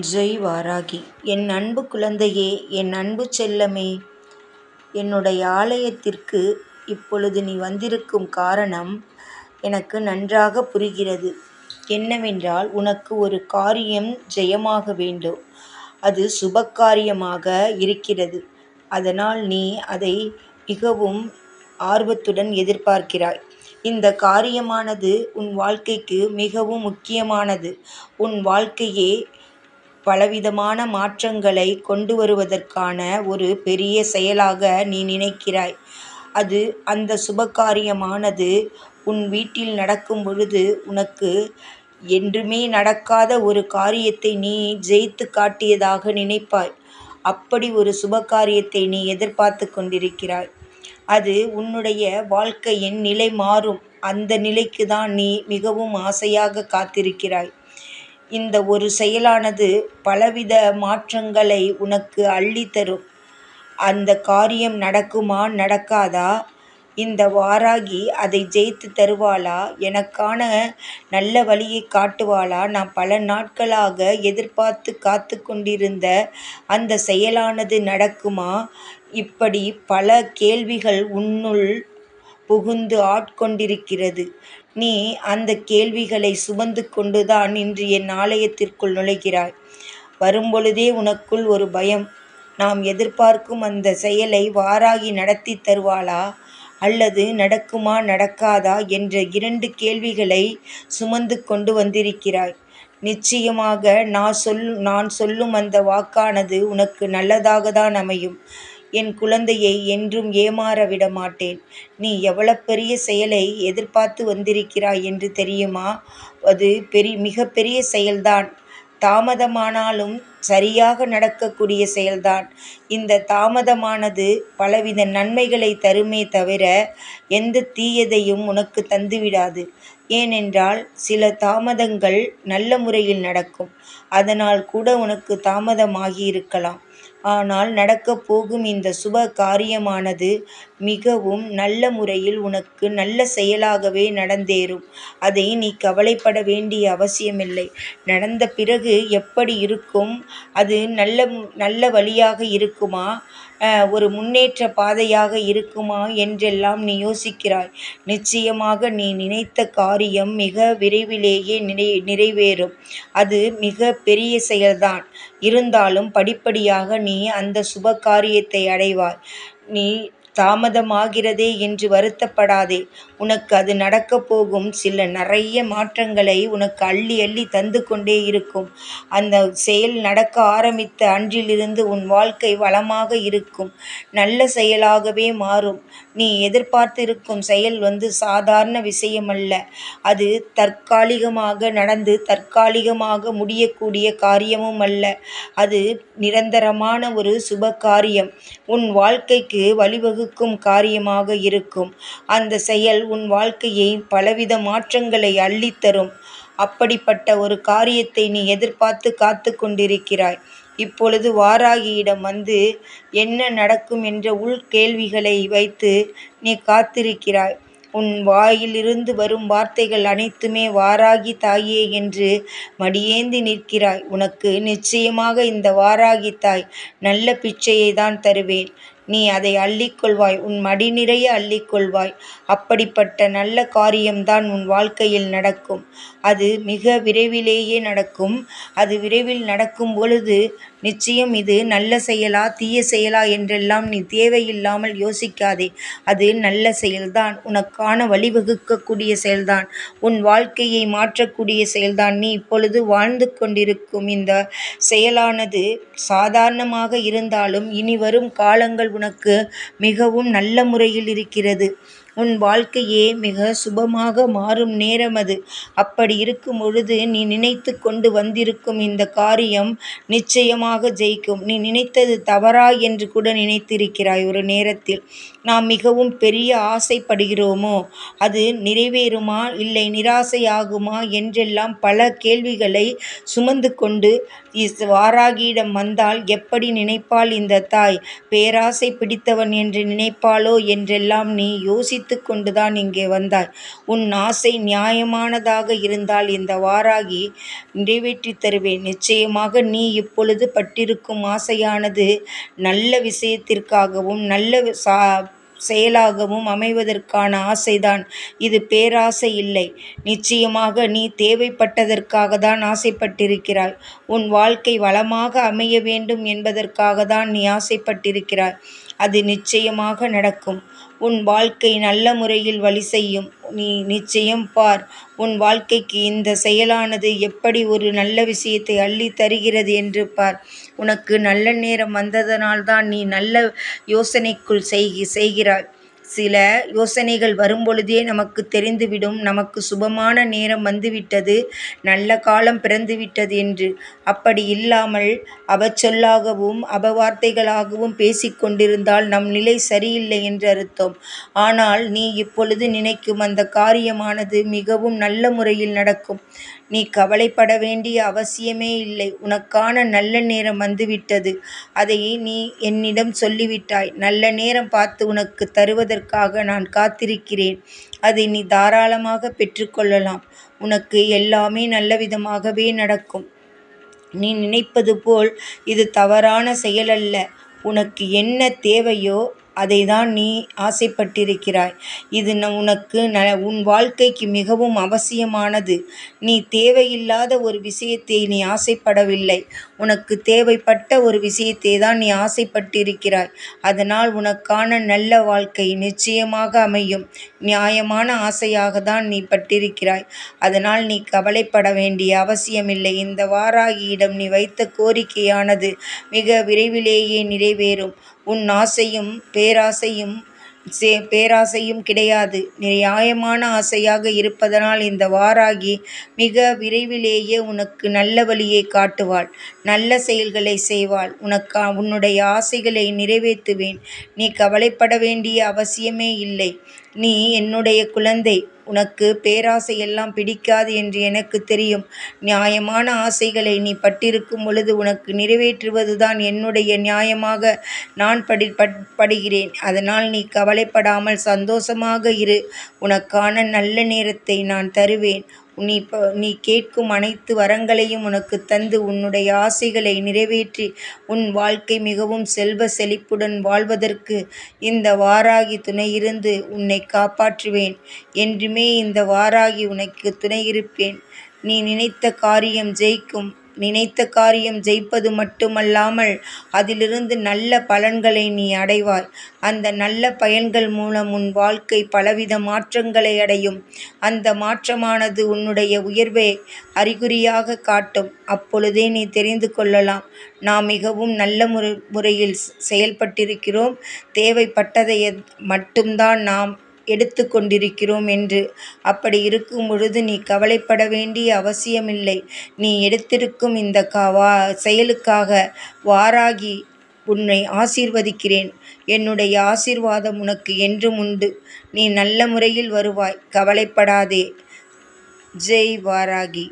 ஜெய் வாராகி. என் அன்பு குழந்தையே என் அன்பு செல்லமே. என்னுடைய ஆலயத்திற்கு இப்பொழுது நீ வந்திருக்கும் காரணம் எனக்கு நன்றாக புரிகிறது. என்னவென்றால் உனக்கு ஒரு காரியம் ஜெயமாக வேண்டும். அது சுபகாரியமாக இருக்கிறது. அதனால் நீ அதை மிகவும் ஆர்வத்துடன் எதிர்பார்க்கிறாய். இந்த காரியமானது உன் வாழ்க்கைக்கு மிகவும் முக்கியமானது. உன் வாழ்க்கையே பலவிதமான மாற்றங்களை கொண்டு வருவதற்கான ஒரு பெரிய செயலாக நீ நினைக்கிறாய். அது அந்த சுபகாரியமானது. உன் வீட்டில் நடக்கும் பொழுது உனக்கு என்றுமே நடக்காத ஒரு காரியத்தை நீ ஜெயித்து காட்டியதாக நினைப்பாய். அப்படி ஒரு சுபகாரியத்தை நீ எதிர்பார்த்து கொண்டிருக்கிறாய். அது உன்னுடைய வாழ்க்கையின் நிலை மாறும். அந்த நிலைக்கு தான் நீ மிகவும் ஆசையாக காத்திருக்கிறாய். இந்த ஒரு செயலானது பலவித மாற்றங்களை உனக்கு அள்ளித்தரும். அந்த காரியம் நடக்குமா நடக்காதா? இந்த வாராகி அதை ஜெயித்து தருவாளா? எனக்கான நல்ல வழியை காட்டுவாளா? நான் பல நாட்களாக எதிர்பார்த்து காத்து கொண்டிருந்த அந்த செயலானது நடக்குமா? இப்படி பல கேள்விகள் உன்னுள் புகுந்து ஆட்கொண்டிருக்கிறது. நீ அந்த கேள்விகளை சுமந்து கொண்டுதான் இன்று என் ஆலயத்திற்குள் நுழைகிறாய். வரும்பொழுதே உனக்குள் ஒரு பயம். நாம் எதிர்பார்க்கும் அந்த செயலை வாராகி நடத்தி தருவாளா? அல்லது நடக்குமா நடக்காதா என்ற இரண்டு கேள்விகளை சுமந்து கொண்டு வந்திருக்கிறாய். நிச்சயமாக நான் சொல் நான் சொல்லும் அந்த வாக்கானது உனக்கு நல்லதாக தான் அமையும். என் குழந்தையை என்றும் ஏமாற விட மாட்டேன் நீ எவ்வளவு பெரிய செயலை எதிர்பார்த்து வந்திருக்கிறாய் என்று தெரியுமா? அது பெரிய மிகப்பெரிய செயல்தான். தாமதமானாலும் சரியாக நடக்கக்கூடிய செயல்தான். இந்த தாமதமானது பலவித நன்மைகளை தருமே தவிர எந்த தீயதையும் உனக்கு தந்துவிடாது. ஏனென்றால் சில தாமதங்கள் நல்ல முறையில் நடக்கும். அதனால் கூட உனக்கு தாமதமாகி இருக்கலாம். ஆனால் நடக்கப் போகும் இந்த சுப காரியமானது மிகவும் நல்ல முறையில் உனக்கு நல்ல செயலாகவே நடந்தேறும். அதை நீ கவலைப்பட வேண்டிய அவசியமில்லை. நடந்த பிறகு எப்படி இருக்கும்? அது நல்ல நல்ல வழியாக இருக்குமா? ஒரு முன்னேற்ற பாதையாக இருக்குமா என்றெல்லாம் நீ யோசிக்கிறாய். நிச்சயமாக நீ நினைத்த காரியம் மிக விரைவிலேயே நிறை நிறைவேறும். அது மிக பெரிய செயல்தான். இருந்தாலும் படிப்படியாக நீ அந்த சுப காரியத்தை அடைவாய். நீ தாமதமாகிறதே என்று வருத்தப்படாதே. உனக்கு அது நடக்கப் போகும். சில நிறைய மாற்றங்களை உனக்கு அள்ளி அள்ளி தந்து கொண்டே இருக்கும். அந்த செயல் நடக்க ஆரம்பித்த அன்றிலிருந்து உன் வாழ்க்கை வளமாக இருக்கும். நல்ல செயலாகவே மாறும். நீ எதிர்பார்த்திருக்கும் செயல் வந்து சாதாரண விஷயமல்ல. அது தற்காலிகமாக நடந்து தற்காலிகமாக முடியக்கூடிய காரியமும் அல்ல. அது நிரந்தரமான ஒரு சுப காரியம். உன் வாழ்க்கைக்கு வழிவகு வகுக்கும் காரியமாக இருக்கும். அந்த செயல் உன் வாழ்க்கையை பலவித மாற்றங்களை அள்ளித்தரும் அப்படிப்பட்ட ஒரு காரியத்தை நீ எதிர்பார்த்து காத்து கொண்டிருக்கிறாய். இப்பொழுது வாராகியிடம் வந்து என்ன நடக்கும் என்ற உள் கேள்விகளை வைத்து நீ காத்திருக்கிறாய். உன் வாயிலிருந்து வரும் வார்த்தைகள் அனைத்துமே வாராகி தாயே என்று மடியேந்தி நிற்கிறாய். உனக்கு நிச்சயமாக இந்த வாராகி தாய் நல்ல பிச்சையை தான் தருவேன். நீ அதை அள்ளிக்கொள்வாய் உன் மடி நிறைய அள்ளிக்கொள்வாய். அப்படிப்பட்ட நல்ல காரியம்தான் உன் வாழ்க்கையில் நடக்கும். அது மிக விரைவிலேயே நடக்கும். அது விரைவில் நடக்கும் பொழுது நிச்சயம் இது நல்ல செயலா தீய செயலா என்றெல்லாம் நீ தேவையில்லாமல் யோசிக்காதே. அது நல்ல செயல்தான். உனக்கான வழிவகுக்கக்கூடிய செயல்தான். உன் வாழ்க்கையை மாற்றக்கூடிய செயல்தான். நீ இப்பொழுது வாழ்ந்து கொண்டிருக்கும் இந்த செயலானது சாதாரணமாக இருந்தாலும் இனி வரும் காலங்கள் உனக்கு மிகவும் நல்ல முறையில் இருக்கிறது. உன் வாழ்க்கையே மிக சுபமாக மாறும் நேரம் அது. அப்படி இருக்கும் பொழுது நீ நினைத்து கொண்டு வந்திருக்கும் இந்த காரியம் நிச்சயமாக ஜெயிக்கும். நீ நினைத்தது தவறா என்று கூட நினைத்திருக்கிறாய் ஒரு நேரத்தில். நாம் மிகவும் பெரிய ஆசைப்படுகிறோமோ? அது நிறைவேறுமா? இல்லை நிராசையாகுமா? என்றெல்லாம் பல கேள்விகளை சுமந்து கொண்டு வாராகியிடம் வந்தால் எப்படி நினைப்பாள் இந்த தாய்? பேராசை பிடித்தவன் என்று நினைப்பாளோ என்றெல்லாம் நீ யோசித்து கொண்டுதான் இங்கே வந்தாய். உன் ஆசை நியாயமானதாக இருந்தால் இந்த வாராகி நிறைவேற்றி தருவேன். நிச்சயமாக நீ இப்பொழுது பட்டிருக்கும் ஆசையானது நல்ல விஷயத்திற்காகவும் நல்ல சா செயலாகவும் அமைவதற்கான ஆசைதான். இது பேராசை இல்லை. நிச்சயமாக நீ தேவைப்பட்டதற்காக தான் ஆசைப்பட்டிருக்கிறாய். உன் வாழ்க்கை வளமாக அமைய வேண்டும் என்பதற்காக தான் நீ ஆசைப்பட்டிருக்கிறாய். அது நிச்சயமாக நடக்கும். உன் வாழ்க்கை நல்ல முறையில் வழி செய்யும். நீ நிச்சயம் பார் உன் வாழ்க்கைக்கு இந்த செயலானது எப்படி ஒரு நல்ல விஷயத்தை அள்ளி தருகிறது என்று பார். உனக்கு நல்ல நேரம் வந்ததனால்தான் நீ நல்ல யோசனைக்குள் செய்கி செய்கிறாய். சில யோசனைகள் வரும்பொழுதே நமக்கு தெரிந்துவிடும். நமக்கு சுபமான நேரம் வந்துவிட்டது. நல்ல காலம் பிறந்துவிட்டது என்று. அப்படி இல்லாமல் அவச்சொல்லாகவும் அபவார்த்தைகளாகவும் பேசிக்கொண்டிருந்தால் நம் நிலை சரியில்லை என்று அர்த்தம். ஆனால் நீ இப்பொழுது நினைக்கும் அந்த காரியமானது மிகவும் நல்ல முறையில் நடக்கும். நீ கவலைப்பட வேண்டிய அவசியமே இல்லை. உனக்கான நல்ல நேரம் வந்துவிட்டது. அதை நீ என்னிடம் சொல்லிவிட்டாய். நல்ல நேரம் பார்த்து உனக்கு தருவதற்காக நான் காத்திருக்கிறேன். அதை நீ தாராளமாக பெற்றுக்கொள்ளலாம். உனக்கு எல்லாமே நல்ல விதமாகவே நடக்கும். நீ நினைப்பது போல் இது தவறான செயலல்ல. உனக்கு என்ன தேவையோ அதை தான் நீ ஆசைப்பட்டிருக்கிறாய். இது உனக்கு ந உன் வாழ்க்கைக்கு மிகவும் அவசியமானது. நீ தேவையில்லாத ஒரு விஷயத்தை நீ ஆசைப்படவில்லை. உனக்கு தேவைப்பட்ட ஒரு விஷயத்தை தான் நீ ஆசைப்பட்டிருக்கிறாய். அதனால் உனக்கான நல்ல வாழ்க்கை நிச்சயமாக அமையும். நியாயமான ஆசையாக தான் நீ பட்டிருக்கிறாய். அதனால் நீ கவலைப்பட வேண்டிய அவசியமில்லை. இந்த வாராகியிடம் நீ வைத்த கோரிக்கையானது மிக விரைவிலேயே நிறைவேறும். உன் ஆசையும் பேராசையும் சே பேராசையும் கிடையாது. நியாயமான ஆசையாக இருப்பதனால் இந்த வாராகி மிக விரைவிலேயே உனக்கு நல்ல வழியை காட்டுவாள். நல்ல செயல்களை செய்வாள். உனக்கா உன்னுடைய ஆசைகளை நிறைவேற்றுவேன். நீ கவலைப்பட வேண்டிய அவசியமே இல்லை. நீ என்னுடைய குழந்தை. உனக்கு பேராசை எல்லாம் பிடிக்காது என்று எனக்கு தெரியும். நியாயமான ஆசைகளை நீ பட்டிருக்கும் பொழுது உனக்கு நிறைவேற்றுவதுதான் என்னுடைய நியாயமாக நான் படி படுகிறேன். அதனால் நீ கவலைப்படாமல் சந்தோஷமாக இரு. உனக்கான நல்ல நேரத்தை நான் தருவேன். நீ நீ கேட்கும் அனைத்து வரங்களையும் உனக்கு தந்து உன்னுடைய ஆசைகளை நிறைவேற்றி உன் வாழ்க்கை மிகவும் செல்வ செழிப்புடன் வாழ்வதற்கு இந்த வாராகி துணையிருந்து உன்னை காப்பாற்றுவேன் என்று என்றுமே இந்த வாராகி உனக்கு துணையிருப்பேன். நீ நினைத்த காரியம் ஜெயிக்கும். நினைத்த காரியம் ஜெயிப்பது மட்டுமல்லாமல் அதிலிருந்து நல்ல பலன்களை நீ அடைவாய். அந்த நல்ல பயன்கள் மூலம் உன் வாழ்க்கை பலவித மாற்றங்களை அடையும். அந்த மாற்றமானது உன்னுடைய உயர்வை அறிகுறியாக காட்டும். அப்பொழுதே நீ தெரிந்து கொள்ளலாம். நாம் மிகவும் நல்ல முறை முறையில் செயல்பட்டிருக்கிறோம். தேவைப்பட்டதை மட்டும்தான் நாம் எடுத்து கொண்டிருக்கிறோம் என்று. அப்படி இருக்கும் பொழுது நீ கவலைப்பட வேண்டிய அவசியமில்லை. நீ எடுத்திருக்கும் இந்த வா செயலுக்காக வாராகி உன்னை ஆசீர்வதிக்கிறேன். என்னுடைய ஆசீர்வாதம் உனக்கு என்றும் உண்டு. நீ நல்ல முறையில் வருவாய். கவலைப்படாதே. ஜெய் வாராகி.